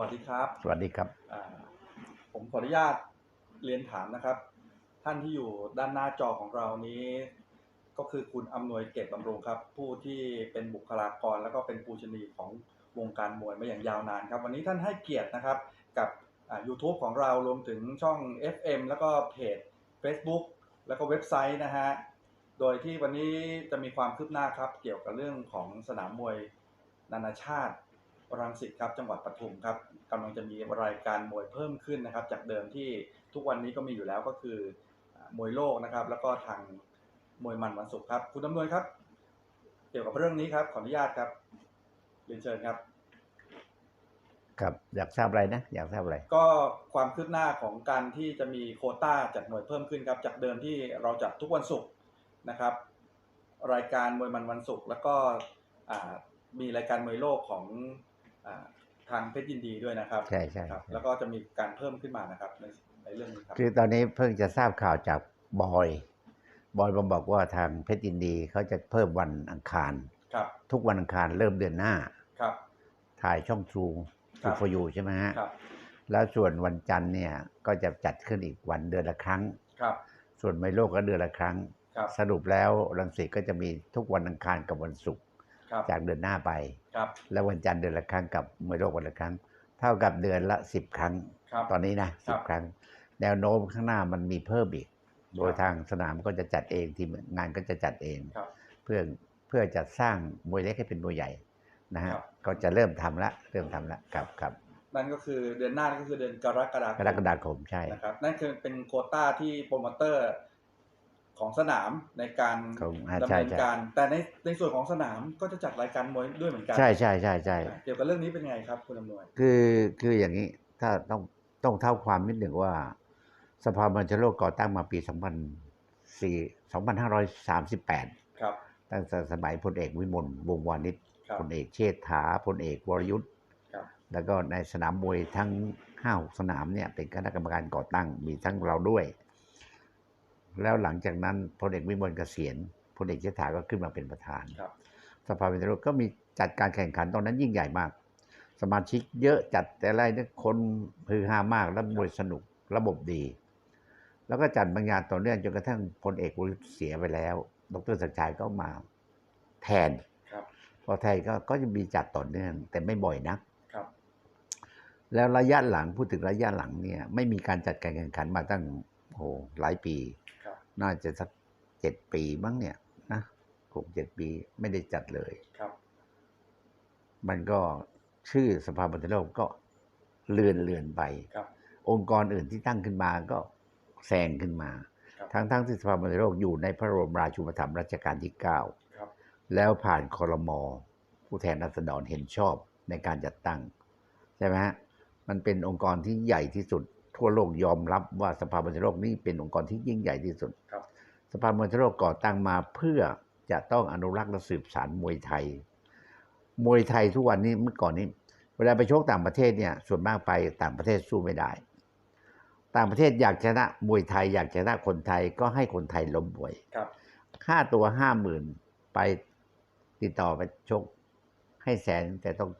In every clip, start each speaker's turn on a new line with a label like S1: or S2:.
S1: วัสดีครับ
S2: สวัสดีครับ
S1: อ่าผมขออนุญาตเรียนถามนะครับ ท่านที่อยู่ด้านหน้าจอของเรานี้ ก็คือคุณอำนวยเกตบำรุงครับ ผู้ที่เป็นบุคลากรแล้วก็เป็นปูชนียของวงการมวยมาอย่างยาวนานครับ วันนี้ท่านให้เกียรตินะครับกับอ่า YouTube ของเรารวมถึงช่อง FM แล้วก็เพจ Facebook แล้วก็เว็บไซต์นะฮะโดยที่วันนี้จะมีความคืบหน้าครับ เกี่ยวกับเรื่องของสนามมวยนานาชาติ รังสิตครับจังหวัดปทุมครับกำลังจะมีรายการมวยเพิ่มขึ้นนะครับ จากเดิมที่ทุกวันนี้ก็มีอยู่แล้วก็คืออ่ามวยโลกนะครับ แล้วก็ทางมวยมันวันศุกร์ครับ คุณดำนวยครับ เกี่ยวกับเรื่องนี้ครับ ขออนุญาตครับเรียนเชิญครับ
S2: ครับอยากทราบอะไรนะ อยากทราบอะไร
S1: ก็ความคืบหน้าของการที่จะมีโควต้าจัดหน่วยเพิ่มขึ้นครับ จากเดิมที่เราจัดทุกวันศุกร์นะครับ รายการมวยมันวันศุกร์แล้วก็อ่ามีรายการมวยโลกของอา ทางเพชรยินดีด้วยนะครับ
S2: ใช่ใช่
S1: ครับ
S2: ใช่
S1: แล้วก็จะมีการเพิ่มขึ้นมานะครับในในเรื่องนี้ครับ
S2: คือตอนนี้เพิ่งจะทราบข่าวจากบอย บอยมาบอกว่าทางเพชรยินดีเขาจะเพิ่มวันอังคาร
S1: ครับ
S2: ทุกวันอังคารเริ่มเดือนหน้า
S1: ครับ
S2: ถ่ายช่องทรู
S1: ครั
S2: ทู
S1: บ
S2: ฟอยูใช่ไหมฮะ
S1: ครับ
S2: แล้วส่วนวันจันทร์เนี่ยก็จะจัดขึ้นอีกวันเดือนละครั้ง
S1: ครับ
S2: ส่วนไมโลกก็เดือนละครั้ง
S1: ครับ
S2: สรุปแล้วรังสิตก็จะมีทุกวันอังคารกับวันศุกร์
S1: ครับ
S2: จากเดือนหน้าไป
S1: ครับ
S2: แล้ววันจันทร์เดือนละครั้งกับมวยโลกวันละครั้ง เท่ากับเดือนละสิบครั้ง
S1: ครับ
S2: ตอนนี้นะ
S1: ค
S2: สิ
S1: รั
S2: บบครั้ง แนวโน้มข้างหน้ามันมีเพิ่มอีก โดย
S1: ครับ
S2: ทางสนามก็จะจัดเองทีมงานก็จะจัดเอง
S1: ครับ
S2: เพื่อเพื่อจะสร้างมวยเล็กให้เป็นมวยใหญ่นะฮะ
S1: ครับ
S2: ก็จะเริ่มทำละเริ่มทำละครับครับ
S1: นั่นก็คือเดือนหน้านั่นก็คือเดือนกรกฎาค
S2: ก
S1: ม
S2: รกฎาคมใช่
S1: นะครับนั่นคือเป็นโควต้าที่โปรโมเตอร์ ของสนามในการ
S2: ของอ่า
S1: ดำ
S2: ใช่
S1: เนิน
S2: ใช่
S1: การ แต่ในในส่วนของสนามก็จะจัดรายการมวยด้วยเหมือนกัน
S2: ใช่ใช่ใช่ใช่
S1: อ่าเกี่ยวกับเรื่องนี้เป็นไงครับคุณอำนวย
S2: คือคืออย่างนี้ถ้าต้องต้องเท่าความนิดหนึ่งว่า สภาบัญชาโลกก่อตั้งมาปี 2004 2538
S1: ครับ
S2: ตั้งแต่สมัยพลเอกวิมลวงศ์วานิช
S1: ครับ
S2: พลเอกเชษฐาพลเอกวรยุทธ์
S1: ครับ
S2: แล้วก็ในสนามมวยทั้งห้าสนามเนี่ยเป็นคณะกรรมการก่อตั้งมีทั้งเราด้วย แล้วหลังจากนั้นพลเอกวิมลเกษียณพลเอกเชษฐาก็ขึ้นมาเป็นประธาน
S1: ครับ
S2: สภาเป็นโลกก็มีจัดการแข่งขันตอนนั้นยิ่งใหญ่มาก สมาชิกเยอะจัดแต่อะไรเนี่ยคนฮือฮามากแล้วมวยสนุกระบบดี แล้วก็จัดบางงานต่อเนื่องจนกระทั่งพลเอกวรยุทธ์เสียไปแล้ว ดรศักดิ์ชัยก็มาแทน
S1: ครับ
S2: พอไทยก็ก็จะมีจัดต่อเนื่อง แต่ไม่บ่อยนัก
S1: ครับ
S2: แล้วระยะหลังพูดถึงระยะหลังเนี่ย ไม่มีการจัดการแข่งขันมาตั้งโอ้โหหลายปี
S1: ครับ
S2: น่าจะสักเจ็ดปีมั้งเนี่ยนะหกเจ็ดปีไม่ได้จัดเลย
S1: ครับ
S2: มันก็ชื่อสภาบัญชาโลกก็เลือนเลือนไป
S1: ครับ
S2: องค์กรอื่นที่ตั้งขึ้นมาก็แซงขึ้นมา
S1: ครับ
S2: ทั้งทั้งที่สภาบัญชาโลกอยู่ในพระบรมราชูปถัมภ์รัชกาลที่
S1: ครับ
S2: 9แล้วผ่านคอรมอผู้แทนราษฎรเห็นชอบในการจัดตั้ง ใช่ไหมฮะมันเป็นองค์กรที่ใหญ่ที่สุด ทั่วโลกยอมรับว่าสภาบัญชาโลกนี่เป็นองค์กรที่ยิ่งใหญ่ที่สุด
S1: ครับ
S2: สภาบัญชาโลกก่อตั้งมาเพื่อจะต้องอนุรักษ์และสืบสานมวยไทย มวยไทยทุกวันนี้เมื่อก่อนนี้ เวลาไปชกต่างประเทศเนี่ย ส่วนมากไปต่างประเทศสู้ไม่ได้ ต่างประเทศอยากชนะมวยไทย อยากชนะคนไทยก็ให้คนไทยล้มมวย
S1: ครับ
S2: ค่าตัวห้าหมื่นไปติดต่อไปชกให้แสนแต่ต้อง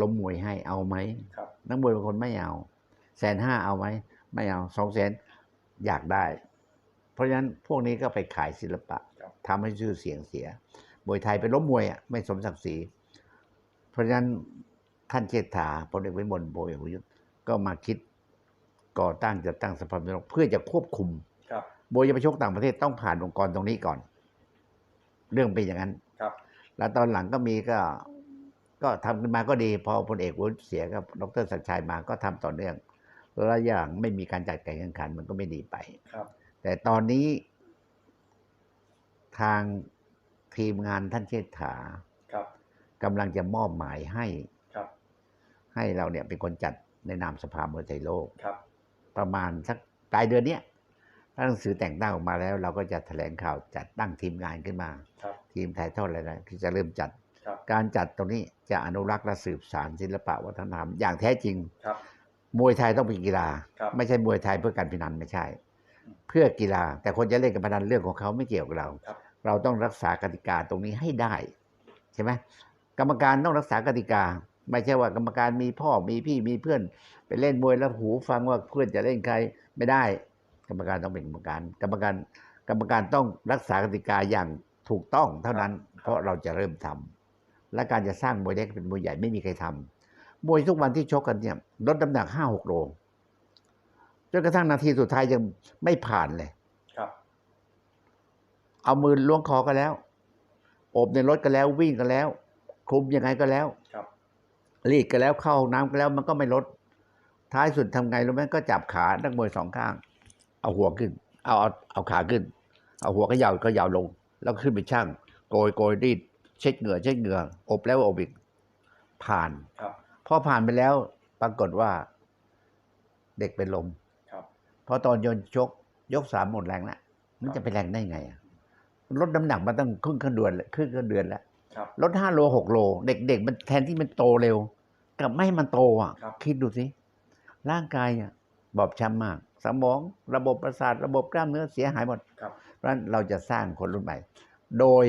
S2: ล้มมวยให้เอาไหม
S1: ครับ
S2: นักมวยบางคนไม่เอา แสนห้าเอาไหมไม่เอาสองแสนอยากได้ เพราะฉะนั้นพวกนี้ก็ไปขายศิลปะ
S1: ครับ
S2: ทำให้ชื่อเสียงเสียมวยไทยไปล้มมวยอะไม่สมศักดิ์ศรี เพราะฉะนั้นท่านเชษฐาพลเอกวิมลโบเอกประยุทธ์ก็มาคิดก่อตั้งจะตั้งสภาเป็นเพื่อจะควบคุม
S1: ครับ
S2: โบยจะไปชกต่างประเทศต้องผ่านองค์กรตรงนี้ก่อน เรื่องเป็นอย่างนั้น
S1: ครับ
S2: แล้วตอนหลังก็มีก็ ก็ทำขึ้นมาก็ดี พอพลเอกวุฒิเสียกับดรศักดิ์ชัยมาก็ทำต่อเนื่องแล้วอย่างไม่มีการจัดการแข่งขันมันก็ไม่ดีไป
S1: ครับ
S2: แต่ตอนนี้ทางทีมงานท่านเชษฐา
S1: ครับ
S2: กำลังจะมอบหมายให้
S1: ครับ
S2: ให้เราเนี่ยเป็นคนจัดในนามสภามวยไทยโลก
S1: ครับ
S2: ประมาณสักปลายเดือนเนี้ยถ้าหนังสือแต่งตั้งออกมาแล้ว เราก็จะแถลงข่าวจัดตั้งทีมงานขึ้นมา
S1: ครับ
S2: ทีมถ่ายทอดอะไรนะที่จะเริ่มจัด
S1: ครับ
S2: การจัดตรงนี้จะอนุรักษ์และสืบสานศิลปะวัฒนธรรมอย่างแท้จริง
S1: ครับ
S2: มวยไทยต้องเป็นกีฬา
S1: ครับ
S2: ไม่ใช่มวยไทยเพื่อการพนันไม่ใช่ เพื่อกีฬา แต่คนจะเล่นการพนันเรื่องของเขาไม่เกี่ยวกับเรา
S1: ครับ
S2: เราต้องรักษากติกาตรงนี้ให้ได้ ใช่ไหมกรรมการต้องรักษากติกา ไม่ใช่ว่ากรรมการมีพ่อมีพี่มีเพื่อน ไปเล่นมวยแล้วหูฟังว่าเพื่อนจะเล่นใครไม่ได้ กรรมการต้องเป็นกรรมการ กรรมการกรรมการต้องรักษากติกาอย่างถูกต้องเท่านั้น เพราะเราจะเริ่มทำและการจะสร้างมวยเล็กเป็นมวยใหญ่ไม่มีใครทำ มวยทุกวันที่ชกกันเนี่ยลดน้ำหนักห้าหกโลจนกระทั่งนาทีสุดท้ายยังไม่ผ่านเลย
S1: ครับ
S2: เอามือล้วงคอก็แล้วอบในรถก็แล้ววิ่งก็แล้ว คลุมยังไงก็แล้ว
S1: ครับ
S2: รีดก็แล้วเข้าห้องน้ำก็แล้วมันก็ไม่ลด ท้ายสุดทำไงรู้ไหมก็จับขานักมวยสองข้าง เอาหัวขึ้น เอาเอาเอาขาขึ้น เอาหัวก็ยาวก็ยาวลง แล้วขึ้นไปช่างโกยโกยรีดเช็ดเหงื่อเช็ดเหงื่ออบแล้วอบอีกผ่าน
S1: ครับ
S2: พอผ่านไปแล้วปรากฏว่าเด็กเป็นลม
S1: ครับ
S2: พอตอนโยนชก ยกสามหมดแรงแล้วมันจะไปแรงได้ไงอะลดน้ำหนักมาตั้งครึ่งขั้นเดือนครึ่งขั้นเดือนแล้ว
S1: ครับ
S2: ลดห้าโลหกโล เด็กๆมันแทนที่มันโตเร็วกลับไม่ให้มันโตอะ
S1: ครับ
S2: คิดดูสิร่างกายเนี่ยบอบช้ำมาก สมองระบบประสาทระบบกล้ามเนื้อเสียหายหมด
S1: ครับ
S2: เพราะฉะนั้นเราจะสร้างคนรุ่นใหม่ โดย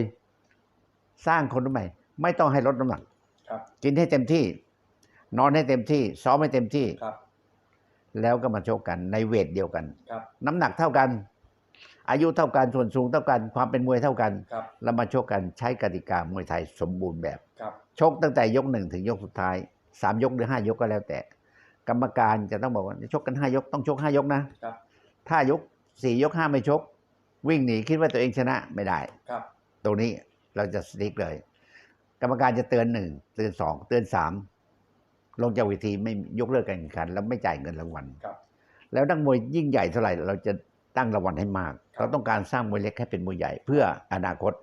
S2: สร้างคนรุ่นใหม่ ไม่ต้องให้ลดน้ำหนัก
S1: ครับ
S2: กินให้เต็มที่ นอนให้เต็มที่ ซ้อมให้เต็มที่
S1: ครับ
S2: แล้วก็มาโชกกันในเวทเดียวกัน
S1: ครับ
S2: น้ำหนักเท่ากัน อายุเท่ากันส่วนสูงเท่ากัน ความเป็นมวยเท่ากัน
S1: ครับ
S2: แล้วมาโชกกันใช้กติกามวยไทยสมบูรณ์แบบ
S1: ครับ
S2: ชกตั้งแต่ยกหนึ่งถึงยกสุดท้ายสามยกหรือห้ายกก็แล้วแต่ กรรมการจะต้องบอกว่าชกกันห้ายกต้องชกห้ายกนะครับ ถ้ายกสี่ยกห้าไม่ชก วิ่งหนีคิดว่าตัวเองชนะไม่ได้
S1: ครับ
S2: ตรงนี้เราจะสติ๊กเลย กรรมการจะเตือนหนึ่งเตือนสองเตือนสาม ลงจากเวทีไม่ยกเลิกการแข่งขัน แล้วไม่จ่ายเงินรางวัล
S1: ครับ
S2: แล้วนักมวยยิ่งใหญ่เท่าไหร่เราจะตั้งรางวัลให้มาก
S1: ครับ
S2: เราต้องการสร้างมวยเล็กให้เป็นมวยใหญ่ เพื่ออนาคต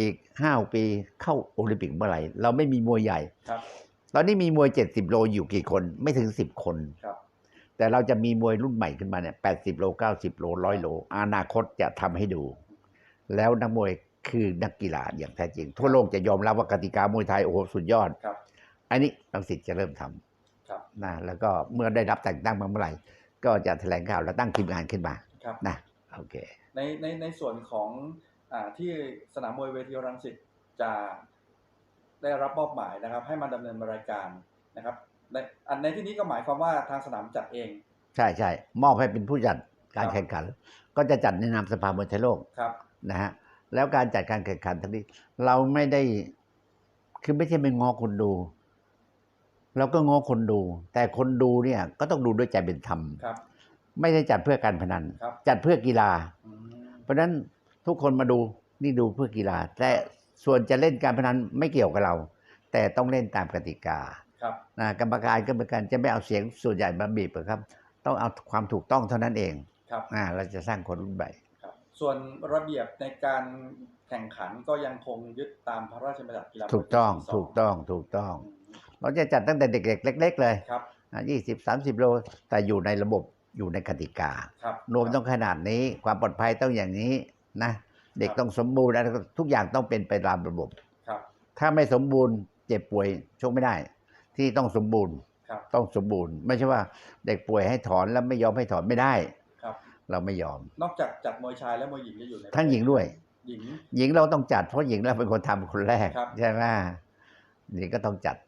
S2: อีกห้าปีเข้าโอลิมปิกเมื่อไหร่ เราไม่มีมวยใหญ่
S1: ครับ
S2: ตอนนี้มีมวยเจ็ดสิบโลอยู่กี่คนไม่ถึงสิบคน
S1: ครับ
S2: แต่เราจะมีมวยรุ่นใหม่ขึ้นมาเนี่ยแปดสิบโลเก้าสิบโลร้อยโล อนาคตจะทำให้ดู แล้วนักมวยคือนักกีฬาอย่างแท้จริง ทั่วโลกจะยอมรับว่ากติกามวยไทยโอ้โหสุดยอด
S1: ครับ
S2: อันนี้ลังสิตจะเริ่มทำ
S1: ครับ
S2: นะแล้วก็เมื่อได้รับแต่งตั้งมาเมื่อไหร่ ก็จะแถลงข่าวและตั้งทีมงานขึ้นมา
S1: ครับ
S2: นะโอเค
S1: ในในในส่วนของอ่าที่สนามมวยเวทีรังสิตจะได้รับมอบหมายนะครับ ให้มาดำเนินรายการนะครับในอันในที่นี้ก็หมายความว่าทางสนามจัดเอง
S2: ใช่ใช่มอบให้เป็นผู้จัดการ
S1: ครับ
S2: แข่งขัน ก็จะจัดในนามสภามวยไทยโลก
S1: ครับ
S2: นะฮะแล้วการจัดการแข่งขันทั้งนี้ เราไม่ได้คือไม่ใช่ไปง้อคนดู เราก็ง้อคนดู แต่คนดูเนี่ยก็ต้องดูด้วยใจเป็นธรรม
S1: ครับ
S2: ไม่ได้จัดเพื่อการพนัน
S1: ครับ
S2: จัดเพื่อกีฬา
S1: อืม
S2: เพราะฉะนั้นทุกคนมาดูนี่ดูเพื่อกีฬา แต่ส่วนจะเล่นการพนันไม่เกี่ยวกับเรา แต่ต้องเล่นตามกติกา
S1: ครับ
S2: นะกรรมการก็เหมือนกันจะไม่เอาเสียงส่วนใหญ่มาบีบหรอกครับ ต้องเอาความถูกต้องเท่านั้นเอง
S1: ครับ
S2: อ่าเราจะสร้างคนรุ่นใหม่
S1: ครับ ส่วนระเบียบในการแข่งขันก็ยังคงยึดตามพระราชบัญญัติกีฬา
S2: ถูกต้อง
S1: ปี
S2: ถูกต้องถูกต้อง
S1: อืม
S2: เราจะจัดตั้งแต่เด็กๆเล็ก ๆ เลย
S1: ครับ
S2: ยี่สิบสามสิบโล แต่อยู่ในระบบอยู่ในกติกา
S1: ครับ
S2: นวมต้องขนาดนี้ความปลอดภัยต้องอย่างนี้นะเด็ก
S1: ครับ
S2: ต้องสมบูรณ์อะไรทุกอย่างต้องเป็นไปตามระบบ
S1: ครับ
S2: ถ้าไม่สมบูรณ์เจ็บป่วยชกไม่ได้ ที่ต้องสมบูรณ์
S1: ครับ
S2: ต้องสมบูรณ์ ไม่ใช่ว่าเด็กป่วยให้ถอนแล้วไม่ยอมให้ถอนไม่ได้
S1: ครับ
S2: เราไม่ยอม
S1: นอกจากจัดมวยชายและมวยหญิงจะอยู่ใน
S2: ทั้งหญิงด้วย
S1: หญิง
S2: หญิงเราต้องจัดเพราะหญิงเราเป็นคนทำคนแรก
S1: ครับ
S2: ใช่ไหมหญิงก็ต้องจัด
S1: อืม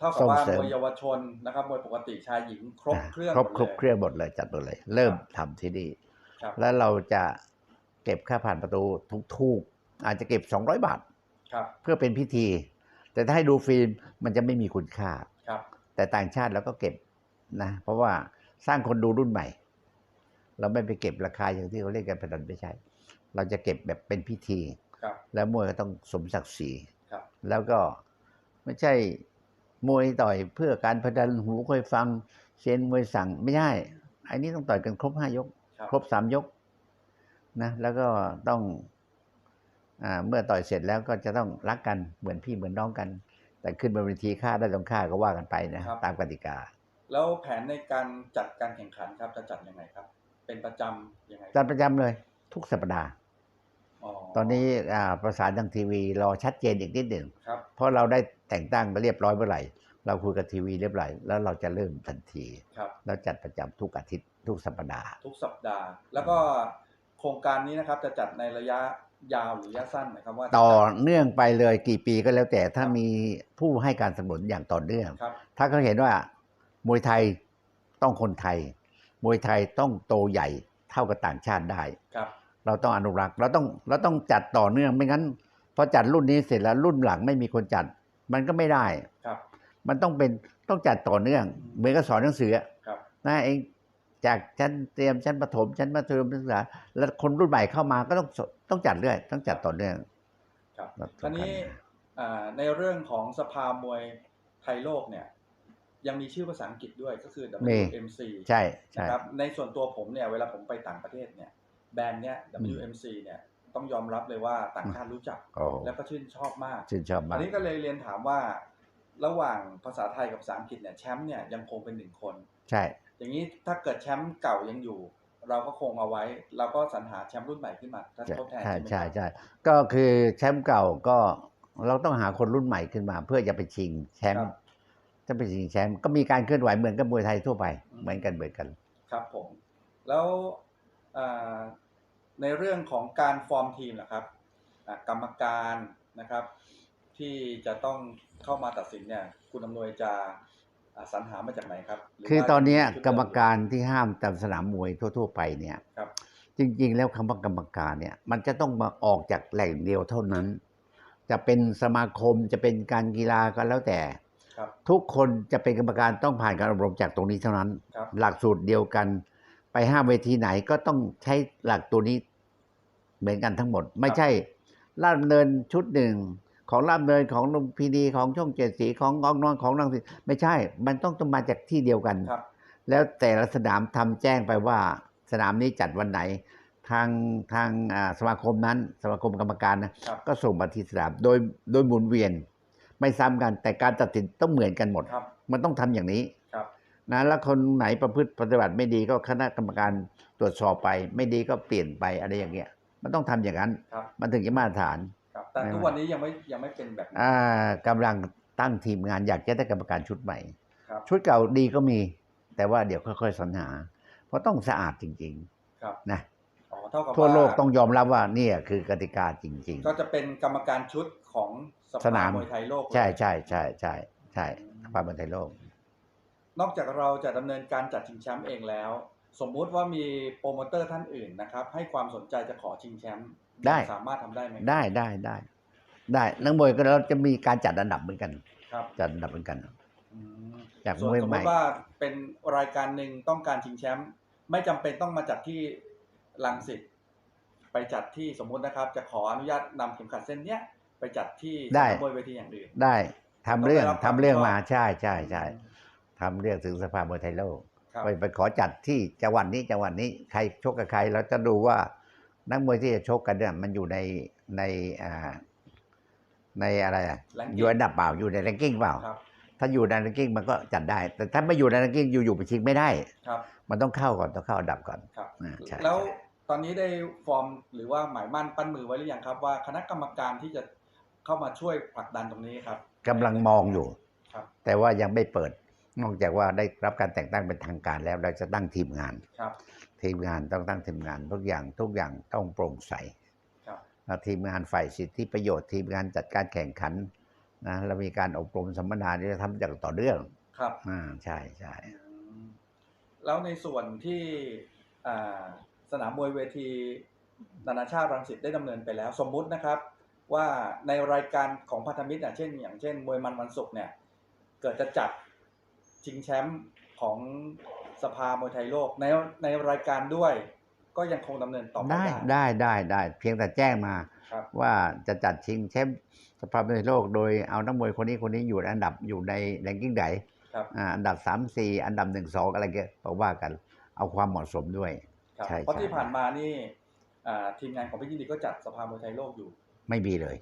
S1: เท่ากับ
S2: ส่ง
S1: ว่า
S2: เสริม
S1: มวยเยาวชนนะครับมวยปกติชายหญิงครบเครื่อง
S2: ครบ
S1: หมด
S2: ครบ
S1: ลย
S2: เครื่องหมดเลยจัดหมดเลย เริ่มทำที่นี่
S1: ครับ
S2: แล้วเราจะเก็บค่าผ่านประตูทุกๆ อาจจะเก็บ 200 บาท
S1: ครับ
S2: เพื่อเป็นพิธี แต่ถ้าให้ดูฟิล์มมันจะไม่มีคุณค่า
S1: ครับ
S2: แต่ต่างชาติเราก็เก็บนะ เพราะว่าสร้างคนดูรุ่นใหม่ เราไม่ไปเก็บราคาอย่างที่เขาเรียกกันพนันไม่ใช่ เราจะเก็บแบบเป็นพิธี
S1: ครับ
S2: แล้วมวยก็ต้องสมศักดิ์ศรี
S1: ครับ
S2: แล้วก็ไม่ใช่ มวยต่อยเพื่อการพนันหูเคยฟังเซียนมวยสั่งไม่ใช่อันนี้ต้องต่อยกันครบห้ายก
S1: ครับ
S2: ครบสามยกนะแล้วก็ต้องอาเมื่อต่อยเสร็จแล้วก็จะต้องรักกันเหมือนพี่เหมือนน้องกัน แต่ขึ้นบนเวทีค่าได้ต้องค่าก็ว่ากันไปนะครับตามกติกา
S1: แล้วแผนในการจัดการแข่งขันครับจะจัดยังไงครับ เป็นประจำยังไง
S2: จัดประจำเลย ทุกสัปดาห์ ตอนนี้อ่าประสานทางทีวีรอชัดเจนอีกนิดหนึ่ง
S1: ครับ
S2: เพราะเราได้แต่งตั้งไปเรียบร้อยเมื่อไหร่ เราคุยกับทีวีเรียบร้อยแล้วเราจะเริ่มทันที
S1: ครับ
S2: แล้วจัดประจำทุกอาทิตย์ทุกสัปดาห์
S1: ทุกสัปดาห์ แล้วก็โครงการนี้นะครับจะจัดในระยะยาวหรือระยะสั้นนะครับว่า
S2: ต่อเนื่องไปเลยกี่ปีก็แล้วแต่ถ้ามีผู้ให้การสนับสนุนอย่างต่อเนื่อง
S1: ครับ
S2: ถ้าเขาเห็นว่ามวยไทยต้องคนไทย มวยไทยต้องโตใหญ่เท่ากับต่างชาติได้
S1: ครับ
S2: เราต้องอนุรักษ์เราต้องเราต้องจัดต่อเนื่องไม่งั้นพอจัดรุ่นนี้เสร็จแล้วรุ่นหลังไม่มีคนจัด มันก็ไม่ได้
S1: ครับ
S2: มันต้องเป็นต้องจัดต่อเนื่อง เหมือนกับสอนหนังสืออะ
S1: ครับ
S2: นะเองจากชั้นเตรียมชั้นประถมชั้นมัธยมศึกษาแล้วคนรุ่นใหม่เข้ามาก็ต้องต้องจัดเรื่อยต้องจัดต่อเนื่อง
S1: ครับ
S2: ครับ
S1: คราวนี้อ่าในเรื่องของสภามวยไทยโลกเนี่ย ยังมีชื่อภาษาอังกฤษด้วยก็คือ
S2: มี
S1: WMC
S2: ใช่ใช่
S1: นะครับในส่วนตัวผมเนี่ยเวลาผมไปต่างประเทศเนี่ย แบรนด์เนี้ย WMC เนี่ยต้องยอมรับเลยว่าต่างชาติรู้จัก
S2: โอ้
S1: แล้วก็ชื่นชอบมาก
S2: ชื่นชอบ
S1: อั
S2: มาก
S1: นนี้ก็เลยเรียนถามว่า ระหว่างภาษาไทยกับภาษาอังกฤษเนี่ยแชมป์เนี่ยยังคงเป็นหนึ่งคน
S2: ใช่
S1: อย่างนี้ถ้าเกิดแชมป์เก่ายังอยู่ เราก็คงเอาไว้ เราก็สรรหาแชมป์รุ่นใหม่ขึ้นมาถ้า
S2: ใช่
S1: ทดแทน
S2: ใช่
S1: ใช่ไหม
S2: ใช่
S1: ครับ
S2: ใช่ก็คือแชมป์เก่าก็เราต้องหาคนรุ่นใหม่ขึ้นมา เพื่อจะไปชิงแชม
S1: ครั
S2: ป์
S1: บ
S2: จะไปชิงแชมป์ก็มีการเคลื่อนไหวเหมือนกับมวยไทยทั่วไปเหมือนกันเหมือนกัน
S1: ครับผม แล้วอ่า ในเรื่องของการฟอร์มทีมนะครับอ่ากรรมการนะครับ ที่จะต้องเข้ามาตัดสินเนี่ยคุณอำนวยจะอ่าสรรหามาจากไหนครับหรื
S2: คือ
S1: ว่า
S2: ตอนเนี้ย
S1: ชุด
S2: กรรม
S1: เดิอยู่
S2: การที่ห้ามตามสนามมวยทั่ว ๆ ไปเนี่ย
S1: ครับ
S2: จริง ๆ แล้วคำว่ากรรมการเนี่ยมันจะต้องมาออกจากแหล่งเดียวเท่านั้น จะเป็นสมาคมจะเป็นการกีฬาก็แล้วแต่
S1: ครับ
S2: ทุกคนจะเป็นกรรมการต้องผ่านการอบรมจากตรงนี้เท่านั้น
S1: ครับ
S2: หลักสูตรเดียวกัน ไปห้ามเวทีไหนก็ต้องใช้หลักตัวนี้เหมือนกันทั้งหมด ไม่ใช่ลาดดำเนินชุดหนึ่งของลาดดำเนินของลุมพินีของช่องเจ็ดสีของออกนอนของรังสิตไม่ใช่ มันต้องต้องมาจากที่เดียวกัน
S1: ครับ
S2: แล้วแต่ละสนามทำแจ้งไปว่า สนามนี้จัดวันไหน ทางทางอ่าสมาคมนั้น สมาคมกรรมการนะครับก็ส่งมาที่สนามโดยโดยหมุนเวียน ไม่ซ้ำกันแต่การตัดสินต้องเหมือนกันหมด
S1: ครับ
S2: มันต้องทำอย่างนี้
S1: ครับ
S2: นะแล้วคนไหนประพฤติปฏิบัติไม่ดีก็คณะกรรมการตรวจสอบไป ไม่ดีก็เปลี่ยนไปอะไรอย่างเงี้ย มันต้องทำอย่างนั้น
S1: ครับ
S2: มันถึงจะมาตรฐาน
S1: ครับ แต่
S2: ไม่
S1: ทุก
S2: ไม่
S1: วันนี้ยังไม่ยังไม่เป็นแบบนั้น
S2: อ่ากำลังตั้งทีมงานอยากจะได้กรรมการชุดใหม่
S1: ครับ
S2: ชุดเก่าดีก็มี แต่ว่าเดี๋ยวค่อยๆสรรหา เพราะต้องสะอาดจริง
S1: ครับ
S2: ๆนะ
S1: อ๋อเท่ากับ
S2: ทั่วโลกาต้องยอมรับว่าเนี่ยคือกติกาจริง
S1: ก็จะเป็นกรรมการชุดของส
S2: ส
S1: ภานา
S2: ม
S1: มวยไทยโลกเลย
S2: ๆ ใช่ใช่ใช่ใช่ใช่ภาพบอลไทยโลก
S1: นอกจากเราจะดำเนินการจัดชิงแชมป์เองแล้ว สมมุติว่ามีโปรโมเตอร์ท่านอื่นนะครับ ให้ความสนใจจะขอชิงแชมป์
S2: ได้
S1: สามารถทำได้ไหม
S2: ได้ได้ได้ ได้นักมวยก็เราจะมีการจัดอันดับเหมือนกัน
S1: ครับ
S2: จัดอันดับเหมือนกัน
S1: อืม
S2: จาก
S1: ส่วน
S2: มวย
S1: สม
S2: ให
S1: ม
S2: ม่
S1: ติว่าเป็นรายการหนึ่งต้องการชิงแชมป์ไม่จำเป็นต้องมาจัดที่ลังสิตไปจัดที่สมมุตินะครับ จะขออนุญาตนำเข็มขัดเส้นเนี้ยไปจัดที่ส
S2: ได้
S1: นามมวยเวทีอย่างอื่น
S2: ได้ทำเรื่อง
S1: ต้องได้รับ
S2: ทำเรื่อง
S1: ความ
S2: มา
S1: ชอบ
S2: ใช่ใช่ใช่ ทำเรื่องถึงสภามวยไทยโลก
S1: ครับ
S2: ไปไปขอจัดที่จังหวัดนี้จังหวัดนี้ใครชกกับใครเราจะดูว่านักมวยที่จะชกกันเนี่ยมันอยู่ในในอ่าในอะไรอะ
S1: Ranking
S2: อยู่อันดับเปล่าอยู่ในแรงกิ้งเปล่า
S1: ครับ
S2: ถ้าอยู่ในแรงกิ้งมันก็จัดได้ แต่ถ้าไม่อยู่ในแรงกิ้งอยู่ๆไปชิงไม่ได้
S1: ครับ
S2: มันต้องเข้าก่อนต้องเข้าอันดับก่อน
S1: ครับ
S2: อ่าใช่
S1: แล้ว
S2: ใช่
S1: ตอนนี้ได้ฟอร์มหรือว่าหมายมั่นปั้นมือไว้หรือยังครับ ว่าคณะกรรมการที่จะเข้ามาช่วยผลักดันตรงนี้ครับ
S2: กำลังมองอยู่
S1: ครับ
S2: แต่ว่ายังไม่เปิด นอกจากว่าได้รับการแต่งตั้งเป็นทางการแล้ว เราจะตั้งทีมงาน
S1: ครับ
S2: ทีมงานต้องตั้งทีมงานทุกอย่างทุกอย่างต้องโปร่งใส
S1: ครับ
S2: แล้วทีมงานฝ่ายสิทธิประโยชน์ทีมงานจัดการแข่งขันนะเรามีการอบรมสัมมนาที่จะทำอย่างต่อเนื่อง
S1: ครับ
S2: อ่าใช่ใช่
S1: อืมแล้วในส่วนที่อ่าสนามมวยเวทีนานาชาติรังสิตได้ดำเนินไปแล้ว สมมุตินะครับ ว่าในรายการของพันธมิตรอะเช่น อย่างเช่นมวยมันวันศุกร์เนี่ย เกิดจะจัด ชิงแชมป์ของสภามวยไทยโลกในในรายการด้วย ก็ยังคงดำเนินต่อไป
S2: ได้
S1: ได้
S2: ได้ได้ได้เพียงแต่แจ้งมา
S1: ครับ
S2: ว่าจะจัดชิงแชมป์สภาพมวยโลกโดยเอานักมวยคนนี้คนนี้อยู่ในอันดับอยู่ในแรงกิ้งไหน
S1: ครับ
S2: อ่าอันดับสามสี่อันดับหนึ่งสองอะไรเงี้ยก็ว่ากันเอาความเหมาะสมด้วย
S1: ครับ
S2: ใช่
S1: เพราะ
S2: ใช่
S1: ที่ผ่านมานี่อ่าทีมงานของพี่ยินดีก็จัดสภามวยไทยโลกอยู่
S2: ไม่มีเลย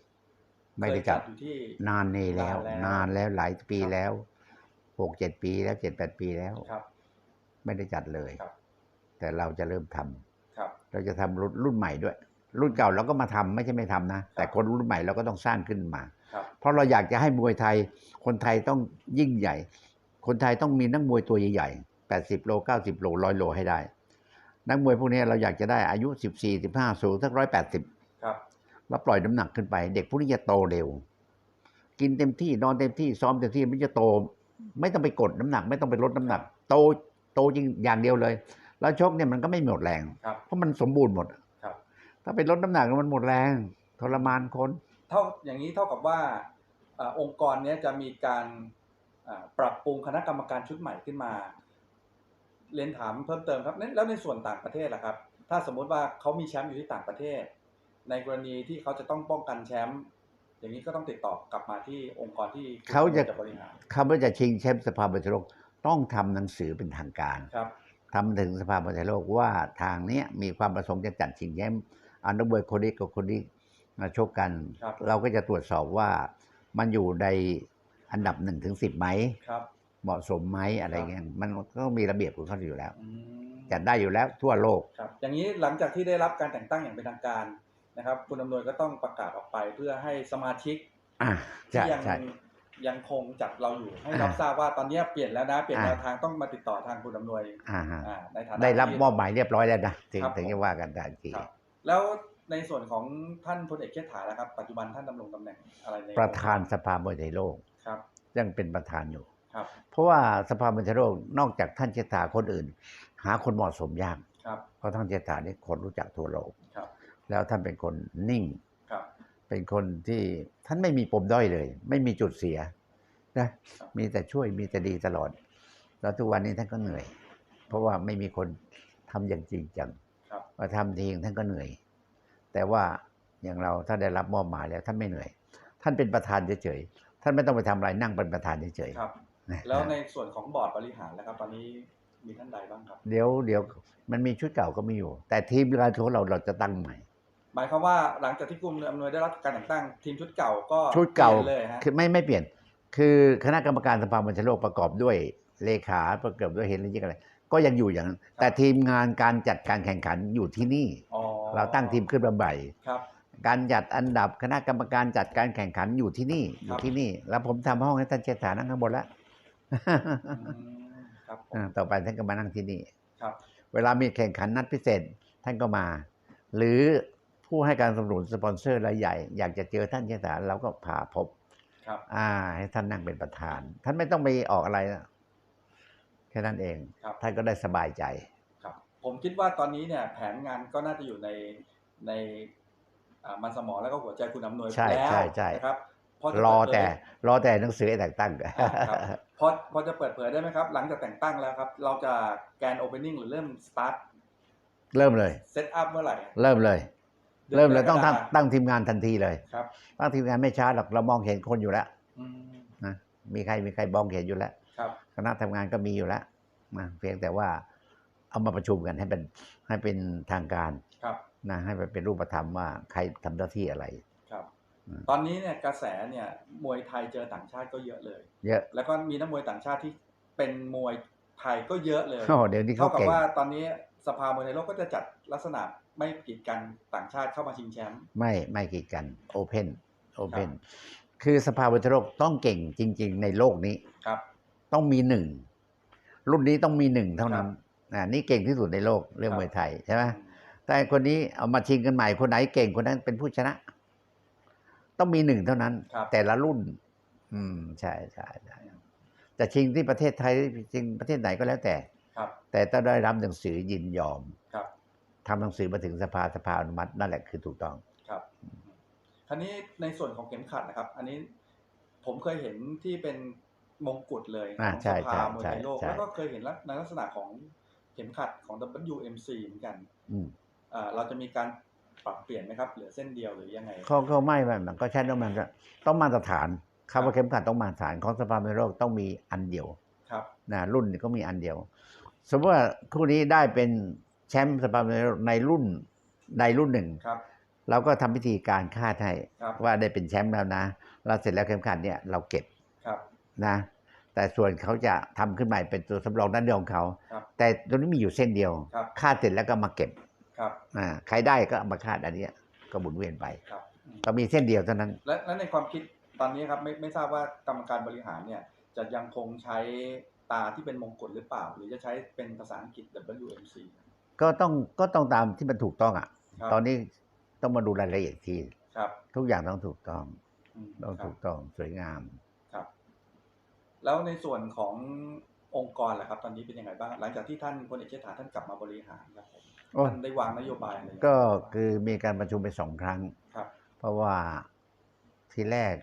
S2: ไม่
S1: เค
S2: ได้
S1: ย
S2: จั
S1: จั
S2: ด
S1: ดอยู่ที่
S2: นานนี่แล้ว
S1: นานแล้ว
S2: นานแล้วหลายปี
S1: ครับ
S2: แล้ว หกเจ็ดปีแล้วเจ็ดแปดปีแล้ว
S1: ครับ
S2: ไม่ได้จัดเลย
S1: ครับ
S2: แต่เราจะเริ่มทำ
S1: ครับ
S2: เราจะทำรุ่นรุ่นใหม่ด้วย รุ่นเก่าเราก็มาทำไม่ใช่ไม่ทำนะ แต่คนรุ่นใหม่เราก็ต้องสร้างขึ้นมา
S1: ครับ
S2: เพราะเราอยากจะให้มวยไทย คนไทยต้องยิ่งใหญ่ คนไทยต้องมีนักมวยตัวใหญ่ๆ80 โล 90 โล 100 โลให้ได้ นักมวยพวกนี้เราอยากจะได้อายุ 14 15 สูงสัก 180
S1: ครับ
S2: แล้วปล่อยน้ำหนักขึ้นไป เด็กพวกนี้จะโตเร็ว กินเต็มที่นอนเต็มที่ซ้อมเต็มที่มันจะโต ไม่ต้องไปกดน้ำหนัก ไม่ต้องไปลดน้ำหนัก โตโตจริงอย่างเดียวเลย แล้วชกเนี่ยมันก็ไม่หมดแรง
S1: ครับ
S2: เพราะมันสมบูรณ์หมด
S1: ครับ
S2: ถ้าไปลดน้ำหนักมันหมดแรง ทรมานคน
S1: เท่าอย่างนี้เท่ากับว่าเออองค์กรเนี้ยจะมีการอ่าปรับปรุงคณะกรรมการชุดใหม่ขึ้นมาเรียนถามเพิ่มเติมครับแล้วแล้วในส่วนต่างประเทศล่ะครับ ถ้าสมมุติว่าเขามีแชมป์อยู่ที่ต่างประเทศ ในกรณีที่เขาจะต้องป้องกันแชมป์ อย่างนี้ก็ต้องติดต่อกลับมาที่องค์กรที่
S2: เขาจะ
S1: บริหาร
S2: คำว่าจะชิงแชมป์สภาบอลโลกต้องทำหนังสือเป็นทางการ
S1: ครับ
S2: ทำถึงสภาบอลโลกว่าทางเนี้ยมีความประสงค์จะจัดชิงแชมป์อันดับเบอร์คนนี้กับคนนี้มาชกกัน
S1: ครับ
S2: เราก็จะตรวจสอบว่ามันอยู่ในอันดับหนึ่งถึงสิบไหม
S1: ครับ
S2: เหมาะสมไหมอะไรเงี้ยมันก็มีระเบียบของเขาอยู่แล้ว
S1: อืม
S2: จัดได้อยู่แล้วทั่วโลก
S1: ครับอย่างนี้หลังจากที่ได้รับการแต่งตั้งอย่างเป็นทางการ นะครับ คุณอำนวยก็ต้องประกาศออกไปเพื่อให้สมาชิก
S2: อ่าใช่
S1: ที่ยัง
S2: ใช่
S1: ยังคงจัดเราอยู่ให้
S2: อ่า
S1: รับทราบว่าตอนนี้เปลี่ยนแล้วนะเปลี่ยน
S2: อ่า
S1: แนวทางต้องมาติดต่อทางคุณอำนวย
S2: อ่าฮะ
S1: อ่าในฐานะ
S2: ได้รับ
S1: ที่
S2: มอบหมายเรียบร้อยแล้วนะถึง
S1: ครับ
S2: ถึง
S1: ผม
S2: จะว่ากันได้ที
S1: ครับแล้วในส่วนของท่านพลเอกเชษฐาแล้วครับ ปัจจุบันท่านดำรงตำแหน่งอะไรใน
S2: ประธานสภามวยไทยโลก
S1: ครับ
S2: ยังเป็นประธานอยู่
S1: ครับ
S2: เพราะว่าสภามวยไทยโลกนอกจากท่านเชษฐาคนอื่น หาคนเหมาะสมยาก
S1: ครับ
S2: เพราะท่านเชษฐานี่คนรู้จักทั่วโลก
S1: ครับ
S2: แล้วท่านเป็นคนนิ่ง
S1: ครับ
S2: เป็นคนที่ท่านไม่มีปมด้อยเลย ไม่มีจุดเสียนะมีแต่ช่วยมีแต่ดีตลอด แล้วทุกวันนี้ท่านก็เหนื่อย เพราะว่าไม่มีคนทำอย่างจริงจัง
S1: ครับ
S2: มาทำทีงท่านก็เหนื่อย แต่ว่าอย่างเราถ้าได้รับมอบหมายแล้วท่านไม่เหนื่อย ท่านเป็นประธานเฉยๆท่านไม่ต้องไปทำอะไรนั่งเป็นประธานเฉย
S1: ครับ
S2: ๆนะ
S1: แล้วในส่วนของบอร์ดบริหารนะครับตอนนี้มีท่านใดบ้างครับ
S2: เดี๋ยวเดี๋ยวมันมีชุดเก่าก็มีอยู่ แต่ทีมงานของเราเราจะตั้งใหม่
S1: หมายความว่าหลังจากที่คุณอำนวยได้รับการแต่งตั้งทีมชุดเก่าก็
S2: ชุดเก่า
S1: ปลี่ยนเลยฮะ
S2: คือไม่ไม่เปลี่ยน คือคณะกรรมการสภาบัญชาโลกประกอบด้วยเลขาประกอบด้วยเฮนรี่อะไร ก็ยังอยู่อย่างนั้นแต่ทีมงานการจัดการแข่งขันอยู่ที่นี่
S1: อ๋อ
S2: เราตั้งทีมขึ้นมาใหม่
S1: ครับ
S2: การจัดอันดับคณะกรรมการจัดการแข่งขันอยู่ที่นี่อ
S1: ครั
S2: ยู่
S1: บ
S2: ที่นี่ แล้วผมทำห้องให้ท่านเชษฐานั่งข้างบนแล้ว
S1: อืมครับผม
S2: อ่าต่อไปท่านก็มานั่งที่นี่
S1: ครับ
S2: เวลามีแข่งขันนัดพิเศษท่านก็มา หรือ ผู้ให้การสนับสนุนสปอนเซอร์รายใหญ่ อยากจะเจอท่านเชษฐาเราก็พาพบ
S1: ครับ
S2: อ่า ให้ท่านนั่งเป็นประธาน ท่านไม่ต้องไปออกอะไรนะแค่นั้นเอง
S1: ครับ
S2: ท่านก็ได้สบายใจ
S1: ครับ ผมคิดว่าตอนนี้เนี่ย แผนงานก็น่าจะอยู่ในในอ่ามันสมองแล้วก็หัวใจคุณอำนวย
S2: ใช่
S1: แล้ว
S2: ใช่ใช่
S1: นะครับพอจะ
S2: รอ
S1: เปิดเผย
S2: แต่รอแต่หนังสือให้แต่งตั้ง
S1: อ่าครับพอพอจะเปิดเผยได้ไหมครับ หลังจากแต่งตั้งแล้วครับ เราจะแกนโอเพนนิ่งหรือเริ่มสตาร์ท
S2: เริ่มเลย
S1: เซตอัพเมื่อไหร่
S2: เริ่มเลย
S1: ดือน
S2: เริ่มเลยต้อง
S1: กร
S2: ตั้ง
S1: กฎา
S2: ตั้งทีมงานทันทีเลย
S1: ครับ
S2: ตั้งทีมงานไม่ช้าหรอกเรามองเห็นคนอยู่แล้ว
S1: อืม
S2: นะมีใครมีใครมองเห็นอยู่แล้ว
S1: ครับ
S2: คณะทำงานก็มีอยู่แล้วนะเพียงแต่ว่าเอามาประชุมกันให้เป็นให้เป็นทางการ
S1: ครับ
S2: นะให้มันเป็นรูปธรรมว่าใครทำหน้าที่อะไร
S1: ครับ
S2: อืม
S1: ตอนนี้เนี่ยกระแสเนี่ยมวยไทยเจอต่างชาติก็เยอะเลย
S2: เยอะ
S1: แล้วก็มีนักมวยต่างชาติที่เป็นมวยไทยก็เยอะเลย
S2: โอ้เดี๋ยวนี้
S1: เท่า
S2: เขา
S1: กับ
S2: เก่ง
S1: ว่าตอนนี้สภามวยในโลกก็จะจัดลักษณะ ไม่กีดกันต่างชาติเข้ามาชิงแชมป์
S2: ไม่ไม่กีดกันโอเพนโอเพน
S1: ครับ
S2: คือสภาวัชโรกต้องเก่งจริง ๆ ในโลกนี้
S1: ครับ
S2: ต้องมีหนึ่งรุ่นนี้ต้องมีหนึ่งเท่านั้น
S1: ครับ
S2: อ่านี่เก่งที่สุดในโลกเรื่อง
S1: ครับ
S2: มวยไทยใช่ไหมแต่คนนี้เอามาชิงกันใหม่คนไหนเก่งคนนั้นเป็นผู้ชนะ ต้องมีหนึ่งเท่านั้น
S1: ครับ
S2: แต่ละรุ่น อืมใช่ใช่ใช่จะชิงที่ประเทศไทยชิงประเทศไหนก็แล้วแต่
S1: ครับ
S2: แต่ต้องได้รับหนังสือยินยอม
S1: ครับ
S2: ทำหนังสือมาถึงสภาสภาอนุมัตินั่นแหละคือถูกต้อง
S1: ครับคราวนี้ในส่วนของเข็มขัดนะครับ อันนี้ผมเคยเห็นที่เป็นมงกุฎเลย
S2: อ่า
S1: ของ
S2: ใช่
S1: สภามวย
S2: ใช่
S1: ไทยโลก
S2: ใช่
S1: แล้วก็เคยเห็นในลักษณะของเข็มขัดของ WMC เหมือนกัน
S2: อืม
S1: อ่าเราจะมีการปรับเปลี่ยนไหมครับเหลือเส้นเดียวหรือยังไง
S2: เขาเขาไม่แบบนั้นก็ใช้ต้องมันต้องมาตรฐาน
S1: ครั
S2: คำ
S1: บ
S2: ว่าเข้มขัดต้องมาตรฐานของสภามวยโลกต้องมีอันเดียว
S1: ครับ
S2: นะรุ่นก็มีอันเดียว สมมติว่าคู่นี้ได้เป็น แชมป์สภามวยโลกในรุ่นใดรุ่นหนึ่ง
S1: ครับ
S2: เราก็ทำพิธีการคาดให้
S1: ครับ
S2: ว่าได้เป็นแชมป์แล้วนะเราเสร็จแล้วเข็มขัดเนี่ยเราเก็บ
S1: ครับ
S2: นะ แต่ส่วนเขาจะทำขึ้นใหม่เป็นตัวสำรองด้านเดียวของเขา
S1: ครับ
S2: แต่ตัวนี้มีอยู่เส้นเดียว
S1: ครับ
S2: คาดเสร็จแล้วก็มาเก็บ
S1: ครับ
S2: อ่าใครได้ก็เอามาคาดอันเนี้ยก็หมุนเวียนไป
S1: ครับอืม
S2: ก็มีเส้นเดียวเท่านั้น
S1: และและในความคิดตอนนี้ครับไม่ไม่ทราบว่ากรรมการบริหารเนี่ยจะยังคงใช้ตาที่เป็นมงกุฎหรือเปล่า หรือจะใช้เป็นภาษาอังกฤษ WMC
S2: ก็ต้องก็ต้องตามที่มันถูกต้องอะ
S1: ครับ
S2: ตอนนี้ต้องมาดูรายละเอียดอีกที
S1: ครับ
S2: ทุกอย่างต้องถูกต้อง
S1: อืม
S2: ต้อง
S1: ครับ
S2: ถูกต้องสวยงาม
S1: ครับ แล้วในส่วนขององค์กรล่ะครับ ตอนนี้เป็นยังไงบ้าง หลังจากที่ท่านพลเอกเชษฐาท่านกลับมาบริหารครับผม
S2: โอ้
S1: ท่านได้วางนโยบายอะไรอย่าง
S2: ก็
S1: ไรบ้าง
S2: คือมีการประชุมไปสองครั้ง
S1: ครับ
S2: เพราะว่าที่แรก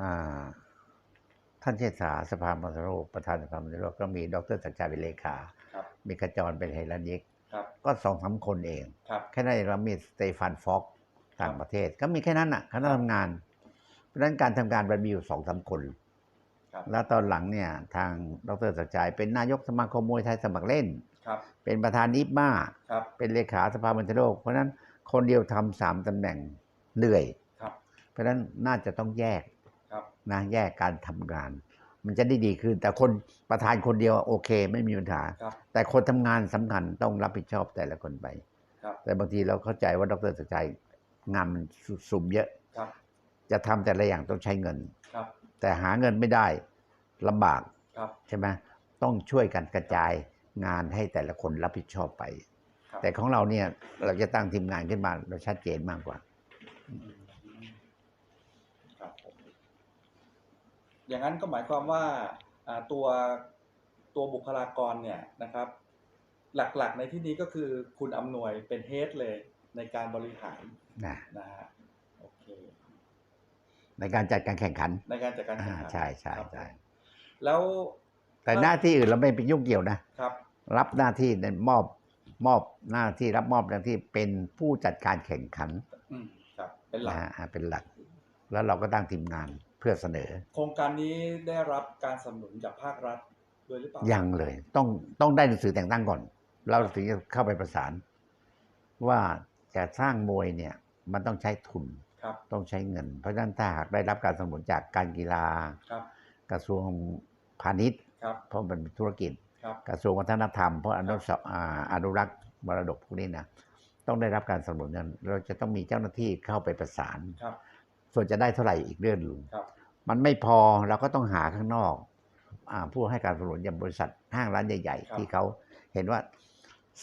S2: อ่าท่านเชษฐาสภามนตรีโลกประธานสภามนตรีโลกก็มีดรศักดิ์ชัยเป็นเลขา
S1: ครับ
S2: มีขจรเป็นเฮรัญยิก
S1: ครับ
S2: ก็สองสามคนเอง
S1: ครับ
S2: แค่นั้นเองแล้วมีสเตฟานฟ็อกต่างประเทศ ก็มีแค่นั้นอะคณะทำงาน เพราะฉะนั้นการทำงานมันมีอยู่สองสามคน
S1: ครับ
S2: แล้วตอนหลังเนี่ย ทางดรศักดิ์ชัยเป็นนายกสมาคมมวยไทยสมัครเล่น
S1: ครับ
S2: เป็นประธานนิบมา
S1: ครับ
S2: เป็นเลขาสภามนตรีโลก เพราะฉะนั้นคนเดียวทำสามตำแหน่งเหนื่อย
S1: ครับ
S2: เพราะฉะนั้นน่าจะต้องแยก
S1: ครับ
S2: นะแยกการทำงาน มันจะได้ดีขึ้น แต่คนประธานคนเดียวโอเค ไม่มีปัญหา
S1: ครับ
S2: แต่คนทำงานสำคัญต้องรับผิดชอบแต่ละคนไป
S1: ครับ
S2: แต่บางทีเราเข้าใจว่าดรศักดิ์ชัยงานมันสุ่มเยอะ
S1: ครับ
S2: จะทำแต่ละอย่างต้องใช้เงิน
S1: ครับ
S2: แต่หาเงินไม่ได้ลำบาก
S1: ครับ
S2: ใช่ไหมต้องช่วยกันกระจายงานให้แต่ละคนรับผิดชอบไป
S1: ครับ
S2: แต่ของเราเนี่ยเราจะตั้งทีมงานขึ้นมาเราชัดเจนมากกว่า
S1: อืมครับผม อย่างนั้นก็หมายความว่าอ่าตัวตัวบุคลากรเนี่ยนะครับ หลักๆในที่นี้ก็คือคุณอำนวยเป็นเฮดเลยในการบริหาร
S2: นะ
S1: นะฮะโอเค
S2: ในการจัดการแข่งขัน
S1: ในการจัดการแข่ง
S2: อ่า
S1: ขัน
S2: ใช่ใช่
S1: ครับ
S2: ใช่
S1: แล้ว
S2: แต่หน้าที่อื่นเราไม่ไปยุ่งเกี่ยวนะ
S1: ครับ
S2: รับหน้าที่ในมอบมอบหน้าที่รับมอบหน้าที่เป็นผู้จัดการแข่งขัน
S1: อืมครับเป็นหลัก
S2: นะฮะอ่าเป็นหลัก แล้วเราก็ตั้งทีมงาน เพื่อเสนอ
S1: โครงการนี้ได้รับการสนับสนุนจากภาครัฐด้วยหรือเปล่า
S2: ยังเลย ต้องต้องได้หนังสือแต่งตั้งก่อน เราถึงจะเข้าไปประสาน ว่าจะสร้างมวยเนี่ยมันต้องใช้ทุน
S1: ครับ
S2: ต้องใช้เงิน เพราะฉะนั้นถ้าหากได้รับการสนับสนุนจากการกีฬา
S1: ครับ
S2: กระทรวงพาณิชย์
S1: ครับ
S2: เพราะมันเป็นธุรกิจ
S1: ครับ
S2: กระทรวงวัฒนธรรมเพราะอนุสอ่าอนุรักษ์มรดกพวกนี้นะต้องได้รับการสนับสนุนนั้นเราจะต้องมีเจ้าหน้าที่เข้าไปประสาน
S1: ครับ
S2: ส่วนจะได้เท่าไหร่อีกเรื่องหนึ่ง
S1: ครับ
S2: มันไม่พอเราก็ต้องหาข้างนอกอาผู้ให้การสนับสนุนอย่างบริษัทห้างร้านใหญ่
S1: ครับ
S2: ๆที่เขาเห็นว่า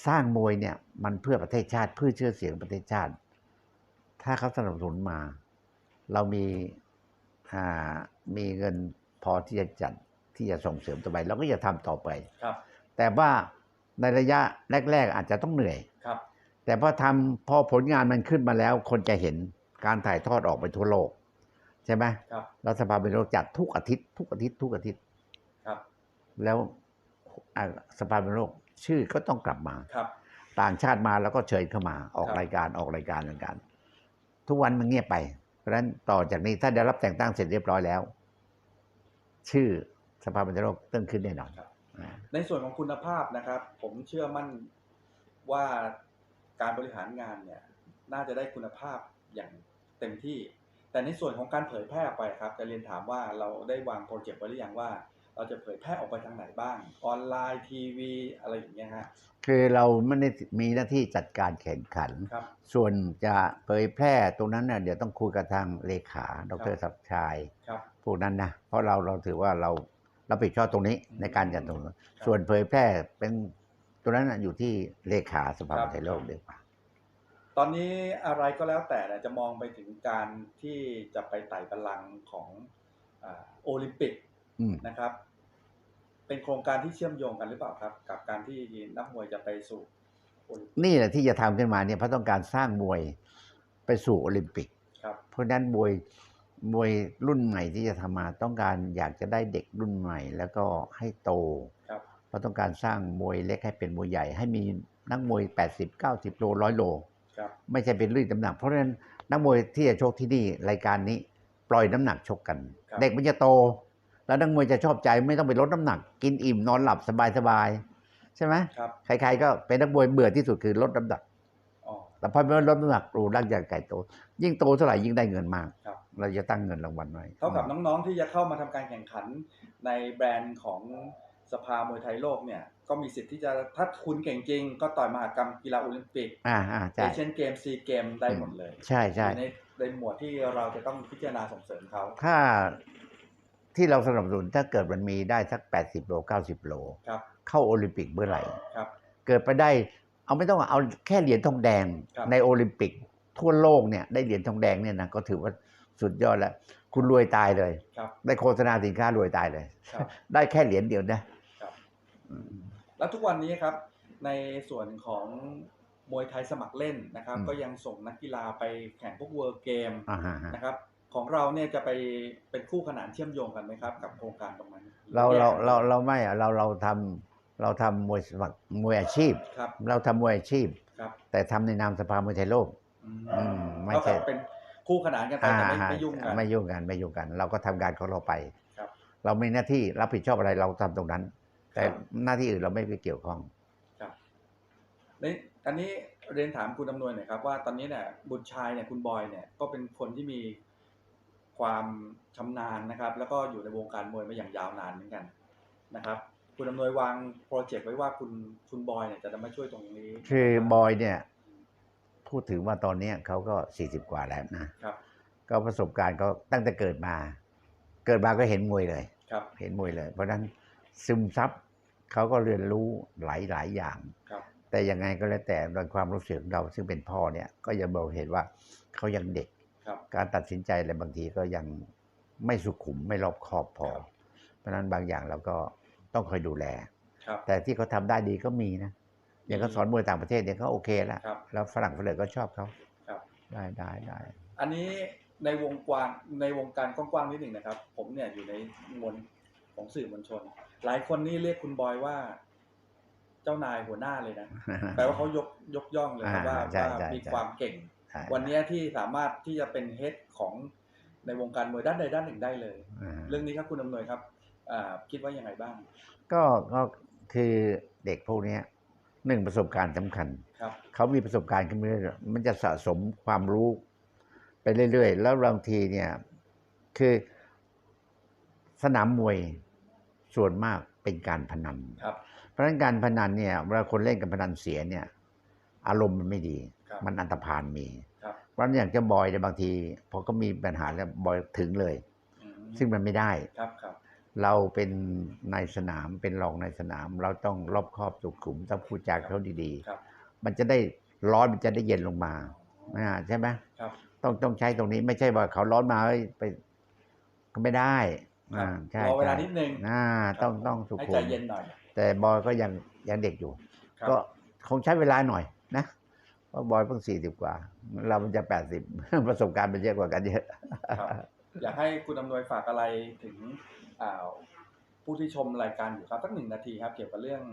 S2: สร้างมวยเนี่ย มันเพื่อประเทศชาติเพื่อชื่อเสียงประเทศชาติ ถ้าเขาสนับสนุนมา เรามีอ่ามีเงินพอที่จะจัดที่จะส่งเสริมต่อไปเราก็จะทำต่อไป
S1: ครับ
S2: แต่ว่าในระยะแรก ๆ อาจจะต้องเหนื่อย
S1: ครับ
S2: แต่พอทำพอผลงานมันขึ้นมาแล้ว คนจะเห็น การถ่ายทอดออกไปทั่วโลก ใช่ไหม
S1: ครับ
S2: รัฐบาลเป็นโลกจัดทุกอาทิตย์ ทุกอาทิตย์ ทุกอาทิตย์
S1: ครับ
S2: แล้วอ่าสภาเป็นโลกชื่อก็ต้องกลับมา
S1: ครับ
S2: ต่างชาติมาแล้วก็เชิญเข้ามาออก
S1: ครับ
S2: รายการออกรายการรายการทุกวันมันเงียบไป เพราะฉะนั้นต่อจากนี้ถ้าได้รับแต่งตั้งเสร็จเรียบร้อยแล้ว ชื่อสภาเป็นโลกต้องขึ้นแน่นอน
S1: ครับ
S2: อ่า
S1: ในส่วนของคุณภาพนะครับ ผมเชื่อมั่นว่าการบริหารงานเนี่ย น่าจะได้คุณภาพอย่าง เต็มที่ แต่ในส่วนของการเผยแพร่ออกไปครับจะเรียนถามว่าเราได้วางโปรเจกต์ไว้หรือยังว่า เราจะเผยแพร่ออกไปทางไหนบ้าง ออนไลน์ทีวีอะไรอย่างเงี้ยฮะ
S2: คือเราไม่ได้มีหน้าที่จัดการแข่งขัน
S1: ครับ
S2: ส่วนจะเผยแพร่ตรงนั้นเน่ยเดี๋ยวต้องคุยกับทางเลขาด
S1: ครั
S2: ร
S1: บ
S2: ศักดิ์ชัย
S1: ครับ
S2: พวกนั้นนะเพราะเราเราถือว่าเรารับผิดชอบตรงนี้
S1: อืม
S2: ในการจัดตรงนั้นส่วนเผยแพร่เป็นตรงนั้นน่ะอยู่ที่เลขาสภา
S1: ครับ
S2: ไทยโลกดีกว่า
S1: ตอนนี้อะไรก็แล้วแต่เนี่ยจะมองไปถึงการที่จะไปไต่บัลลังก์ของอาโอลิมปิก
S2: อืม
S1: นะครับ เป็นโครงการที่เชื่อมโยงกันหรือเปล่าครับ กับการที่นักมวยจะไปสู่โอลิมปิก
S2: นี่แหละที่จะทำขึ้นมาเนี่ยเพราะต้องการสร้างมวยไปสู่โอลิมปิก
S1: ครับ
S2: เพราะฉะนั้นมวยมวยรุ่นใหม่ที่จะทำมาต้องการอยากจะได้เด็กรุ่นใหม่ แล้วก็ให้โต
S1: ครับ
S2: เพราะต้องการสร้างมวยเล็กให้เป็นมวยใหญ่ ให้มีนักมวย 80 90 โลร้อยโล
S1: ครับ
S2: ไม่ใช่เป็นรีดน้ำหนัก เพราะฉะนั้นนักมวยที่จะชกที่นี่รายการนี้ปล่อยน้ำหนักชกกัน
S1: ครับ
S2: เด็กมันจะโต แล้วนักมวยจะชอบใจไม่ต้องไปลดน้ำหนัก กินอิ่มนอนหลับสบายๆใช่ไหม
S1: ครับ
S2: ใครๆก็เป็นนักมวยเบื่อที่สุดคือลดน้ำหนัก
S1: อ๋อ
S2: แต่พอไม่ลดน้ำหนักรูร่างกายไก่โต ยิ่งโตเท่าไหร่ยิ่งได้เงินมาก
S1: ครับ
S2: เราจะตั้งเงินรางวัลไว้
S1: เท่ากับน้องๆที่จะเข้ามาทำการแข่งขันในแบรนด์ของ สภามวยไทยโลกเนี่ยก็มีสิทธิ์ที่จะถ้าคุณเก่งจริง ก็ต่อยมหากรรมกีฬาโอลิมปิก
S2: อ่าอ่า
S1: เอ
S2: ใช่
S1: เชียนเกมซีเกมได้หมดเลย
S2: ใช่ใช่
S1: อยู่ในในหมวดที่เราจะต้องพิจารณาส่งเสริมเขา
S2: ถ้าที่เราสนับสนุนถ้าเกิดมันมีได้สัก 80 โล 90 โล
S1: ครับ
S2: เข้าโอลิมปิกเมื่อไหร่
S1: ครับ
S2: เกิดไปได้เอาไม่ต้องเอาแค่เหรียญทองแดง
S1: ครับ
S2: ในโอลิมปิกทั่วโลกเนี่ยได้เหรียญทองแดงเนี่ยนะก็ถือว่าสุดยอดแล้ว คุณรวยตายเลย
S1: ครับ
S2: ได้โฆษณาสินค้ารวยตายเลย
S1: ครับ
S2: ได้แค่เหรียญเดียวนะครับอืม
S1: แล้วทุกวันนี้ครับ ในส่วนของมวยไทยสมัครเล่นนะครับ
S2: อืม
S1: ก็ยังส่งนักกีฬาไปแข่งพวกเวิร์เกม
S2: อ่าฮะฮะ
S1: นะครับของเราเนี่ยจะไปเป็นคู่ขนานเชื่อมโยงกันไหมครับ กับโครงการตรงนั้น
S2: เรา
S1: แยก
S2: เรา
S1: กัน
S2: เราเราไม่อะเราเราทำเราทำมวยสมัครมวยอาชีพ
S1: ครับ
S2: เราทำมวยอาชีพ
S1: ครับ
S2: แต่ทำในนามสภามวยไทยโลก
S1: อืม
S2: อืมไม่
S1: ก็
S2: ใช่
S1: เป็นคู่ขนานกันไปแต่ไม่
S2: อ่า
S1: ไม่ยุ่งกัน
S2: ไม่ยุ่งกันไม่ยุ่งกัน เราก็ทำงานของเราไป
S1: ครับ
S2: เรามีหน้าที่รับผิดชอบอะไรเราทำตรงนั้น แต่
S1: ครับ
S2: หน้าที่อื่นเราไม่ไปเกี่ยวข้อง
S1: ครับนี่อันนี้เรียนถามคุณอำนวยหน่อยครับ ว่าตอนนี้เนี่ยบุตรชายเนี่ยคุณบอยเนี่ยก็เป็นคนที่มีความชำนาญนะครับ แล้วก็อยู่ในวงการมวยมาอย่างยาวนานเหมือนกันนะครับ คุณอำนวยวางโปรเจกต์ไว้ว่าคุณคุณบอยเนี่ยจะมาช่วยตรงนี้
S2: คือบอยเนี่ยพูดถึงว่าตอนเนี้ยเขาก็สี่สิบกว่าแล้วนะ
S1: ครับ
S2: ก็ประสบการณ์ก็ตั้งแต่เกิดมา เกิดมาก็เห็นมวยเลย
S1: ครับ
S2: เห็นมวยเลย เพราะฉะนั้นซึมซับ เขาก็เรียนรู้หลายหลายอย่าง
S1: ครับ
S2: แต่ยังไงก็แล้วแต่โดยความรู้สึกของเราซึ่งเป็นพ่อเนี่ยก็ยังบอกเห็นว่าเขายังเด็ก
S1: ครับ
S2: การตัดสินใจอะไรบางทีก็ยังไม่สุขุมไม่รอบคอบพอ
S1: ครับ
S2: เพราะฉะนั้นบางอย่างเราก็ต้องคอยดูแล
S1: ครับ
S2: แต่ที่เขาทำได้ดีก็มีนะ อย่างเขาสอนมวยต่างประเทศเนี่ยเขาโอเคแล้ว
S1: ครับ
S2: แล้วฝรั่งฝรั่งก็ชอบเขา
S1: ครับ
S2: ได้ได้ได้
S1: อันนี้ในวงกว้างในวงการกว้างๆนิดหนึ่งนะครับ ผมเนี่ยอยู่ในมวล ของสื่อมวลชน หลายคนนี่เรียกคุณบอยว่า เจ้านายหัวหน้าเลยนะแปลว่าเขายกยกย่องเลยครับว่า
S2: อ่าใช่
S1: ว่า
S2: ใช่
S1: มี
S2: ใช่
S1: ความเก่ง
S2: ใช่
S1: วันเนี้ยที่สามารถที่จะเป็นเฮดของในวงการมวยด้านใดด้านหนึ่งได้เลย
S2: อ่า
S1: เรื่องนี้ครับคุณอำนวยครับอ่าคิดว่ายังไงบ้าง
S2: ก็ก็คือเด็กพวกเนี้ยหนึ่งประสบการณ์สำคัญ
S1: ครับ
S2: เขามีประสบการณ์ขึ้นมาเรื่อยๆมันจะสะสมความรู้ไปเรื่อยๆ แล้วบางทีเนี่ย คือสนามมวย ส่วนมากเป็นการพนัน
S1: ครับ
S2: เพราะฉะนั้นการพนันเนี่ยเวลาคนเล่นการพนันเสียเนี่ย อารมณ์มันไม่ดี
S1: ครับ
S2: มันอันตรพานมี
S1: ครับ
S2: เพราะฉะนั้นอย่างเจะบอยเนี่ยบางทีพอก็มีปัญหาแล้วบอยถึงเลย
S1: อืม
S2: ซึ่งมันไม่ได้
S1: ครับครับ
S2: เราเป็นในายสนามเป็นรองในายสนาม เราต้องรอบคอบสุขุมต้องพูดจาเขาดี
S1: ครับ
S2: ๆมันจะได้ร้อนมันจะได้เย็นลงมาอ่าใช่ไหม
S1: ครับ
S2: ต้องต้องใช้ตรงนี้ไม่ใช่ว่าเขาร้อนมาเฮ้ยไปก็ไม่ได้
S1: ครับ
S2: อ่าใช่
S1: รอเวลา
S2: ใช่
S1: นิดนึง
S2: อ่าต้องต้องสุ
S1: ให้
S2: ขุ
S1: ใจ
S2: ม
S1: เย็นหน่อย
S2: แต่บอยก็ยังยังเด็กอยู่
S1: ครับ
S2: ก็คงใช้เวลาหน่อยนะเพราะบอยเพิ่งสี่สิบกว่า เรามันจะแปดสิบประสบการณ์มันเยอะกว่ากันเยอะ
S1: ครับอยากให้คุณอำนวยฝากอะไรถึงอ่าผู้ที่ชมรายการอยู่ครับสักหนึ่งนาทีครับ เกี่ยวกับเรื่อง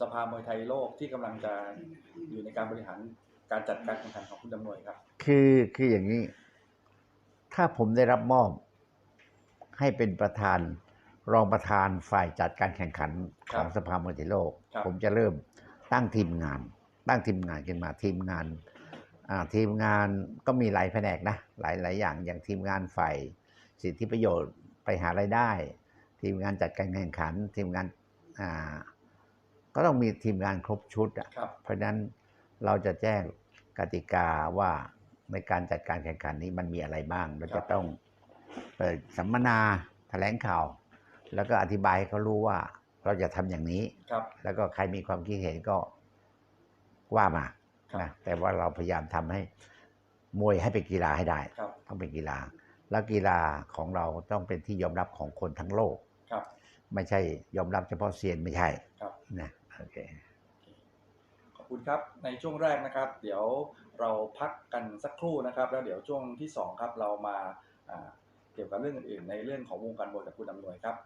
S1: สภามวยไทยโลกที่กำลังจะอยู่ในการบริหารการจัดการแข่งขันของคุณอำนวยครับ
S2: คือคืออย่างนี้ ถ้าผมได้รับมอบ ให้เป็นประธานรองประธานฝ่ายจัดการแข่งขัน
S1: ค
S2: ข
S1: รับ
S2: องสภามวยไทยโลก
S1: ครับ
S2: ผมจะเริ่มตั้งทีมงาน ตั้งทีมงานขึ้นมาทีมงานอ่าทีมงานก็มีหลายแผนกนะหลายหลายอย่างอย่างทีมงานฝ่ายสิทธิประโยชน์ไปหารายได้ ทีมงานจัดการแข่งขัน ทีมงานอ่าก็ต้องมีทีมงานครบชุดอะ
S1: ครับ
S2: เพราะฉะนั้นเราจะแจ้งกติกาว่าในการจัดการแข่งขันนี้มันมีอะไรบ้าง เรา
S1: ครั
S2: จะ
S1: บ
S2: ต้อง เปิดสัมมนาแถลงข่าว แล้วก็อธิบายให้เขารู้ว่าเราจะทำอย่างนี้
S1: ครับ
S2: แล้วก็ใครมีความคิดเห็นก็ว่ามา
S1: ครับ
S2: นะแต่ว่าเราพยายามทำให้มวยให้เป็นกีฬาให้ได้
S1: ครับ
S2: ต้องเป็นกีฬา แล้วกีฬาของเราต้องเป็นที่ยอมรับของคนทั้งโลก
S1: ครับ
S2: ไม่ใช่ยอมรับเฉพาะเซียนไม่ใช่
S1: ครับ
S2: นะโอเค
S1: ขอบคุณครับในช่วงแรกนะครับ เดี๋ยวเราพักกันสักครู่นะครับ แล้วเดี๋ยวช่วงที่สองครับเรามาอ่า เกี่ยวกับเรื่องอื่นในเรื่องของวงการมวยกับคุณอำนวยครับ